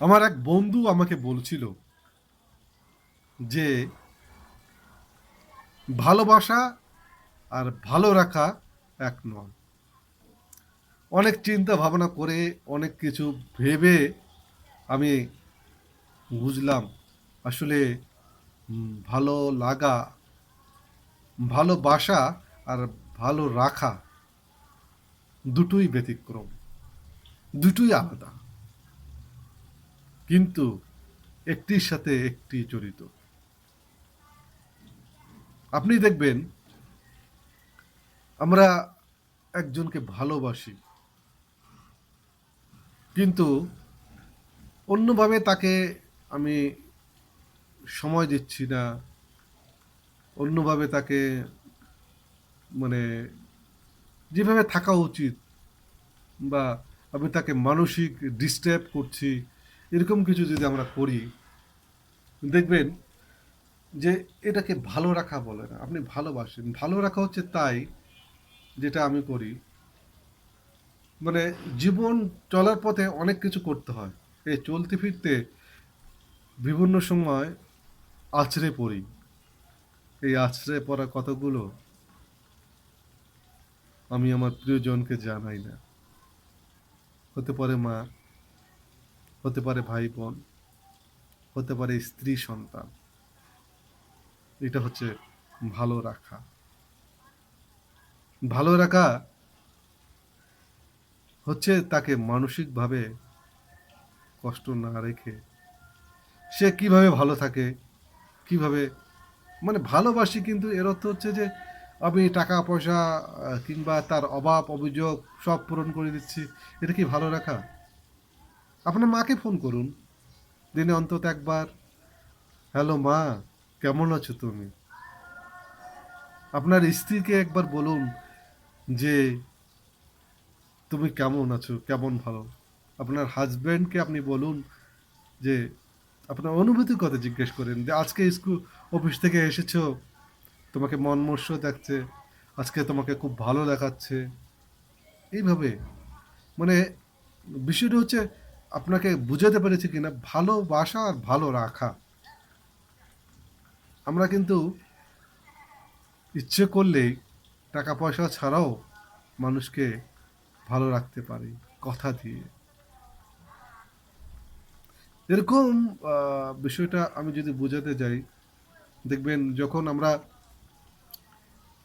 আমার এক বন্ধু আমাকে বলছিল যে ভালোবাসা আর ভালো রাখা এক নয়। অনেক চিন্তা ভাবনা করে অনেক কিছু ভেবে আমি বুঝলাম, আসলে ভালো লাগা ভালোবাসা আর ভালো রাখা দুটোই ব্যতিক্রম, দুটোই আলাদা। কিন্তু একটির সাথে একটি জড়িত। আপনি দেখবেন, আমরা একজনকে ভালোবাসি, কিন্তু অন্যভাবে তাকে আমি সময় দিচ্ছি না, অন্যভাবে তাকে মানে যেভাবে থাকা উচিত বা আমি তাকে মানসিক ডিস্টার্ব করছি এরকম কিছু যদি আমরা করি, দেখবেন যে এটাকে ভালো রাখা বলে না, আপনি ভালোবাসেন। ভালো রাখা হচ্ছে তাই যেটা আমি করি। মানে জীবন চলার পথে অনেক কিছু করতে হয়। এই চলতে ফিরতে বিভিন্ন সময় আছড়ে পড়ি। এই আছড়ে পড়া কতগুলো আমি আমার প্রিয়জনকে জানাই না। হতে পারে মা হতে পারে ভাই বোন, হতে পারে স্ত্রী সন্তান। এটা হচ্ছে ভালো রাখা। ভালো রাখা হচ্ছে তাকে মানসিকভাবে কষ্ট না রেখে সে কীভাবে ভালো থাকে, কীভাবে মানে ভালোবাসি, কিন্তু এর অর্থ হচ্ছে যে আমি টাকা, পয়সা কিংবা তার অভাব, অভিযোগ সব পূরণ করে দিচ্ছি। এটা কি ভালো রাখা? আপনার মাকে ফোন করুন। দিনে অন্তত একবার। হ্যালো মা, কেমন আছো তুমি? আপনার স্ত্রীকে একবার বলুন যে, তুমি কেমন আছো? কেমন ভালো? আপনার হাজব্যান্ডকে আপনি বলুন যে, আপনার অনুভূতির কথা জিজ্ঞেস করেন যে, আজকে স্কুল অফিস থেকে এসেছ, তোমাকে মনমর্ষ দেখছে, আজকে তোমাকে খুব ভালো দেখাচ্ছে। এইভাবে। মানে বিষয়টা হচ্ছে আপনাকে বুঝাতে পেরেছি কিনা ভালোবাসা আর ভালো রাখা। আমরা কিন্তু ইচ্ছে করলেই টাকা পয়সা ছাড়াও মানুষকে ভালো রাখতে পারি, কথা দিয়ে। এরকম বিষয়টা আমি যদি বোঝাতে যাই, দেখবেন যখন আমরা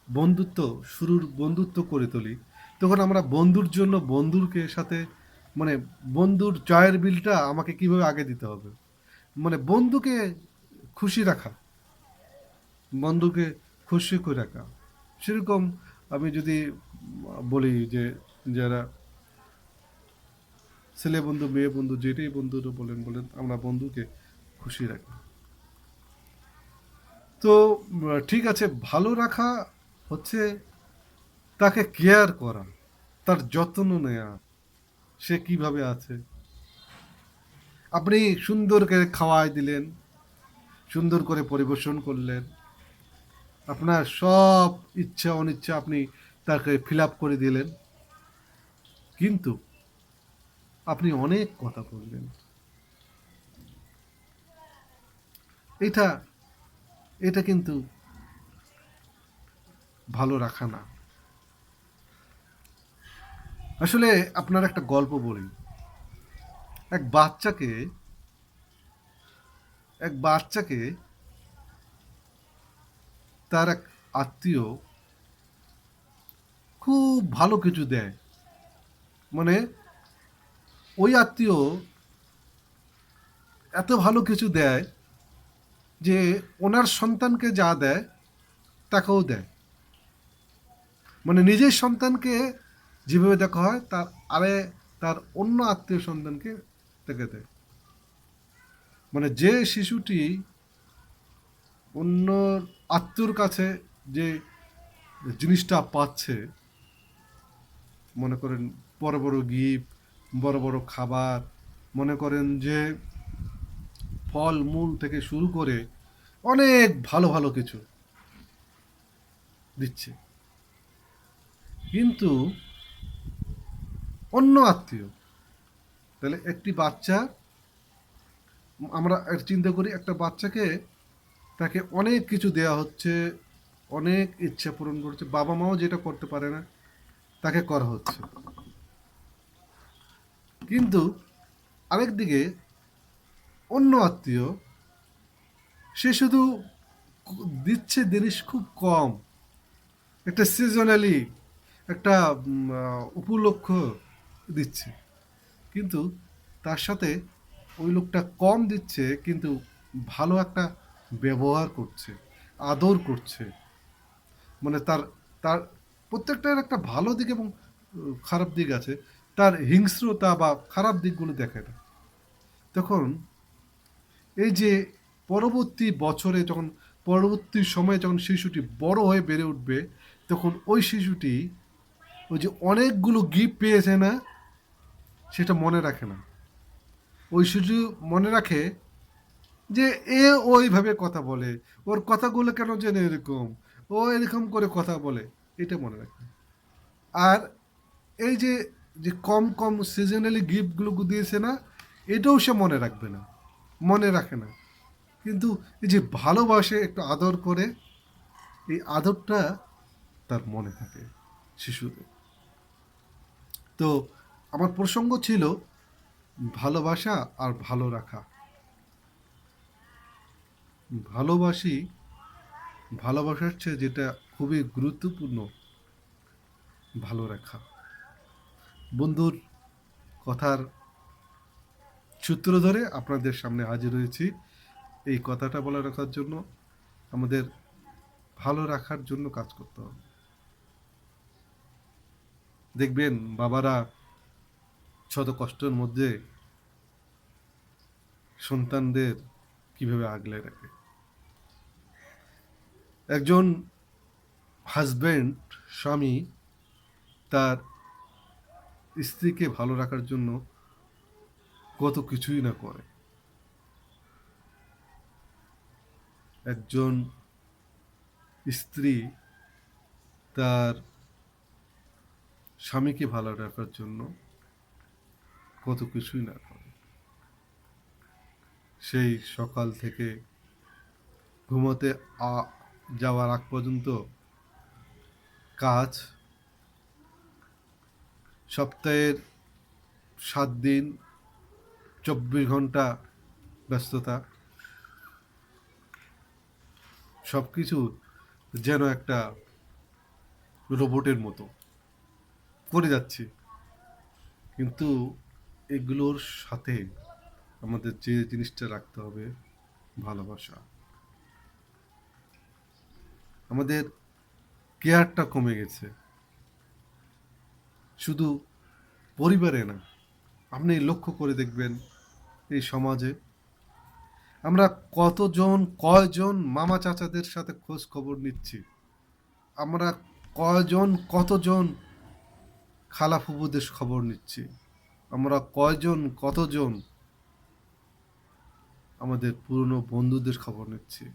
বন্ধুত্ব, শুরুর বন্ধুত্ব করে তুলি, তখন আমরা বন্ধুর জন্য বন্ধুরকে সাথে মানে বন্ধুর চায়ের বিলটা আমাকে কীভাবে আগে দিতে হবে? মানে বন্ধুকে খুশি রাখা, বন্ধুকে খুশি করে রাখা। সেরকম আমি যদি বলি যে যারা ছেলে বন্ধু, মেয়ে বন্ধু, যেটাই বন্ধু বলেন বলেন, আমরা বন্ধুকে খুশি রাখি। তো, ঠিক আছে, ভালো রাখা হচ্ছে তাকে কেয়ার করা, তার যত্ন নেওয়া সে কীভাবে আছে? আপনি সুন্দর করে খাওয়াই দিলেন, সুন্দর করে পরিবেশন করলেন। আপনার সব ইচ্ছা অনিচ্ছা আপনি তাকে ফিল আপ করে দিলেন। কিন্তু আপনি অনেক কথা বললেন। এটা এটা কিন্তু ভালো রাখা না। আসলে আপনার একটা গল্প বলি। এক বাচ্চাকে এক বাচ্চাকে তার এক আত্মীয় খুব ভালো কিছু দেয়। মানে ওই আত্মীয় এত ভালো কিছু দেয় যে ওনার সন্তানকে যা দেয়, তাকেও দেয়। মানে নিজের সন্তানকে যেভাবে দেখা হয়, তার আরে তার অন্য আত্মীয় সন্তানকে দেখে দেয়। মানে যে শিশুটি অন্য আত্মীয়র কাছে যে জিনিসটা পাচ্ছে, মনে করেন বড় বড় গিফট, বড় বড় খাবার, মনে করেন যে ফল মূল থেকে শুরু করে অনেক ভালো ভালো কিছু দিচ্ছে। কিন্তু অন্য আত্মীয়। তাহলে একটি বাচ্চা, আমরা চিন্তা করি একটা বাচ্চাকে তাকে অনেক কিছু দেওয়া হচ্ছে, অনেক ইচ্ছা পূরণ করছে, বাবা মাও যেটা করতে পারে না, তাকে করা হচ্ছে। কিন্তু আরেকদিকে অন্য আত্মীয়, সে শুধু দিচ্ছে জিনিস খুব কম। একটা সিজনালি একটা উপলক্ষ দিচ্ছে। কিন্তু তার সাথে ওই লোকটা কম দিচ্ছে, কিন্তু ভালো একটা ব্যবহার করছে, আদর করছে। মানে তার তার প্রত্যেকটার একটা ভালো দিক এবং খারাপ দিক আছে। তার হিংস্রতা বা খারাপ দিকগুলো দেখে না। তখন এই যে পরবর্তী বছরে যখন, পরবর্তী সময়ে যখন শিশুটি বড় হয়ে বেড়ে উঠবে, তখন ওই শিশুটি ওই যে অনেকগুলো গিফট পেয়েছে না সেটা মনে রাখে না। ওই শিশু মনে রাখে যে এ ওইভাবে কথা বলে, ওর কথাগুলো কেন যেন এরকম, ও এরকম করে কথা বলে, এটা মনে রাখে আর এই যে যে কম কম সিজনালি গিফটগুলো দিয়েছে না, এটাও সে মনে রাখবে না, মনে রাখে না। কিন্তু এই যে ভালোবাসে, একটু আদর করে, এই আদরটা তার মনে থাকে শিশুদের। তো আমার প্রসঙ্গ ছিল ভালোবাসা আর ভালো রাখা। ভালোবাসি ভালোবাসার চেয়ে যেটা খুবই গুরুত্বপূর্ণ, ভালো রাখা। বন্ধুর কথার সূত্র ধরে আপনাদের সামনে হাজির হয়েছি। এই কথাটা বলে রাখার জন্য আমাদের ভালো রাখার জন্য কাজ করতে হবে। দেখবেন বাবারা শত কষ্টের মধ্যে সন্তানদের কীভাবে আগলে রাখে? একজন হাজব্যান্ড স্বামী তার স্ত্রীকে ভালো রাখার জন্য কত কিছুই না করে। একজন স্ত্রী তার স্বামীকে ভালো রাখার জন্য কত কিছুই না করে। সেই সকাল থেকে ঘুমোতে যাওয়ার আগ পর্যন্ত কাজ, সপ্তাহের সাত দিন, চব্বিশ ঘণ্টা ব্যস্ততা সব কিছু যেন একটা রোবটের মতো করে যাচ্ছি। কিন্তু এগুলোর সাথে আমাদের যে জিনিসটা রাখতে হবে, ভালোবাসা। আমাদের কেয়ারটা কমে গেছে। শুধু পরিবারে না, আপনি লক্ষ্য করে দেখবেন এই সমাজে। আমরা কতজন, কয়জন মামা চাচাদের সাথে খোঁজ খবর নিচ্ছি? আমরা কয়জন, কতজন খালা ফুবুদের খবর নিচ্ছি? আমরা কয়জন, কতজন আমাদের পুরনো বন্ধুদের খবর নিচ্ছি?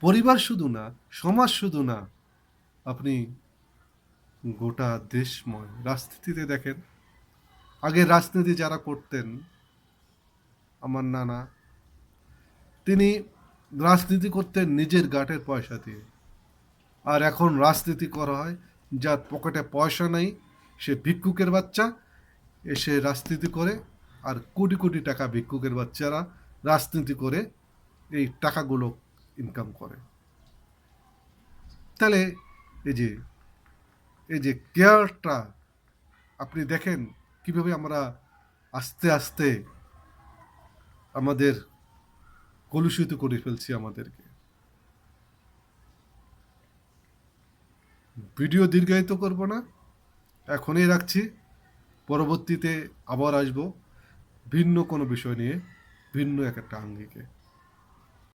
পরিবার শুধু না, সমাজ শুধু না, আপনি গোটা দেশময় রাজনীতিতে দেখেন। আগে রাজনীতি যারা করতেন, আমার নানা, তিনি রাজনীতি করতেন নিজের গাটের পয়সা দিয়ে। আর এখন রাজনীতি করা হয়, যার পকেটে পয়সা নেই সে ভিক্ষুকের বাচ্চা, এসে রাজনীতি করে, আর কোটি কোটি টাকা ভিক্ষুকের বাচ্চারা রাজনীতি করে এই টাকাগুলো ইনকাম করে। তাহলে এই যে এই যে কেয়ারটা আপনি দেখেন কীভাবে আমরা আস্তে আস্তে আমাদের কলুষিত করে ফেলছি আমাদেরকে। ভিডিও দীর্ঘায়িত করব না। এখনই রাখছি। পরবর্তীতে আবার আসব ভিন্ন কোনো বিষয় নিয়ে ভিন্ন এক একটা আঙ্গিকে।